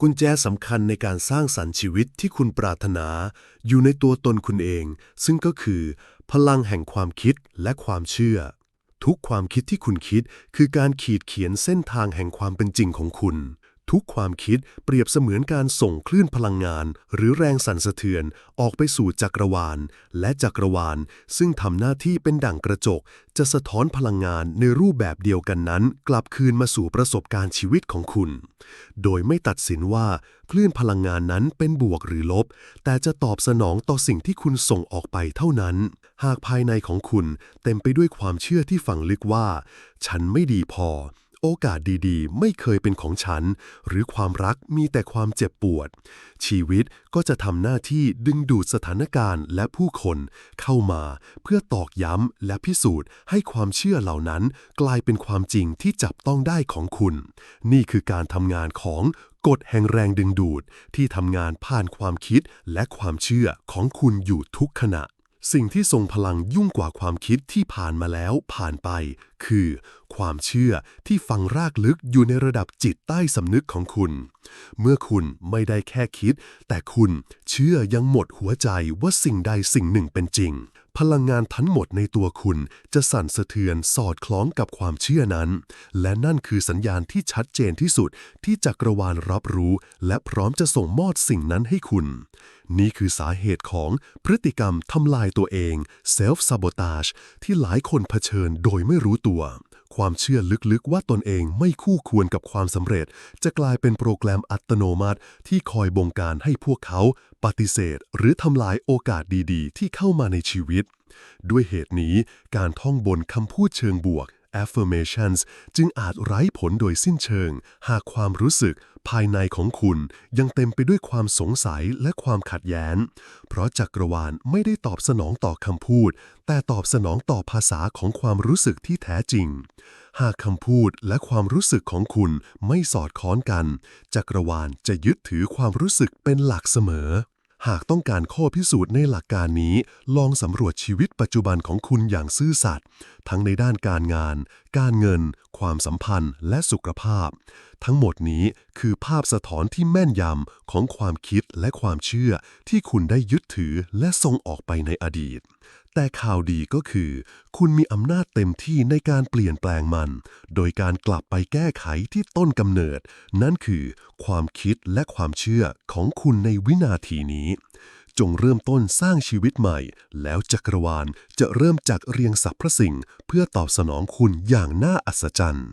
กุญแจสำคัญในการสร้างสรรค์ชีวิตที่คุณปรารถนา อยู่ในตัวตนคุณเอง ซึ่งก็คือ พลังแห่งความคิดและความเชื่อ ทุกความคิดที่คุณคิดคือการขีดเขียนเส้นทางแห่งความเป็นจริงของคุณ ทุกความคิดเปรียบเสมือนการส่งคลื่นพลังงาน หรือแรงสั่นสะเทือนออกไปสู่จักรวาล และจักรวาล ซึ่งทำหน้าที่เป็นดั่งกระจก จะสะท้อนพลังงานในรูปแบบเดียวกันนั้น กลับคืนมาสู่ประสบการณ์ชีวิตของคุณ โดยไม่ตัดสินว่าคลื่นพลังงานนั้นเป็นบวกหรือลบ แต่จะตอบสนองต่อสิ่งที่คุณส่งออกไปเท่านั้น หากภายในของคุณเต็มไปด้วยความเชื่อที่ฝังลึกว่า ฉันไม่ดีพอ โอกาสดีๆ ไม่เคยเป็นของฉัน หรือความรักมีแต่ความเจ็บปวด ชีวิตก็จะทำหน้าที่ดึงดูดสถานการณ์และผู้คนเข้ามา เพื่อตอกย้ำและพิสูจน์ให้ความเชื่อเหล่านั้น กลายเป็นความจริงที่จับต้องได้ของคุณ นี่คือการทำงานของกฎแห่งแรงดึงดูดที่ทำงานผ่านความคิดและความเชื่อของคุณอยู่ทุกขณะ สิ่งที่ทรงพลังยุ่งกว่าความคิดที่ผ่านมาแล้วผ่านไป คือ ความเชื่อที่ฝังรากลึกอยู่ในระดับจิตใต้สำนึกของคุณ เมื่อคุณไม่ได้แค่คิด แต่คุณเชื่อยังหมดหัวใจว่าสิ่งใดสิ่งหนึ่งเป็นจริง พลังงานทั้งหมดในตัวคุณจะสั่นสะเทือนสอดคล้องกับความเชื่อนั้น และนั่นคือสัญญาณที่ชัดเจนที่สุดที่จักรวาลรับรู้ และพร้อมจะส่งมอบสิ่งนั้นให้คุณ นี่คือสาเหตุของพฤติกรรมทำลายตัวเอง self sabotage ที่หลายคนเผชิญโดยไม่รู้ตัว ความเชื่อลึกๆว่าตนเองไม่คู่ควรกับความสำเร็จ จะกลายเป็นโปรแกรมอัตโนมัติ ที่คอยบงการให้พวกเขาปฏิเสธ หรือทำลายโอกาสดีๆ ที่เข้ามาในชีวิต ด้วยเหตุนี้การท่องบนคำพูดเชิงบวก affirmations จึงอาจไร้ผลโดยสิ้นเชิง หากความรู้สึกภายในของคุณยังเต็มไปด้วยความสงสัยและความขัดแย้ง เพราะจักรวาลไม่ได้ตอบสนองต่อคำพูด แต่ตอบสนองต่อภาษาของความรู้สึกที่แท้จริง หากคำพูดและความรู้สึกของคุณไม่สอดคล้องกัน จักรวาลจะยึดถือความรู้สึกเป็นหลักเสมอ หากต้องการข้อพิสูจน์ในหลักการนี้ ลองสำรวจชีวิตปัจจุบันของคุณอย่างซื่อสัตย์ทั้งในด้านการงาน การเงิน ความสัมพันธ์ และสุขภาพ ทั้งหมดนี้คือภาพสะท้อนที่แม่นยำของความคิดและความเชื่อที่คุณได้ยึดถือและส่งออกไปในอดีต แต่ข่าวดีก็คือ คุณมีอำนาจเต็มที่ในการเปลี่ยนแปลงมัน โดยการกลับไปแก้ไขที่ต้นกำเนิด นั่นคือความคิดและความเชื่อของคุณในวินาทีนี้ จงเริ่มต้นสร้างชีวิตใหม่ แล้วจักรวาลจะเริ่มจากเรียงสรรพสิ่ง เพื่อตอบสนองคุณอย่างน่าอัศจรรย์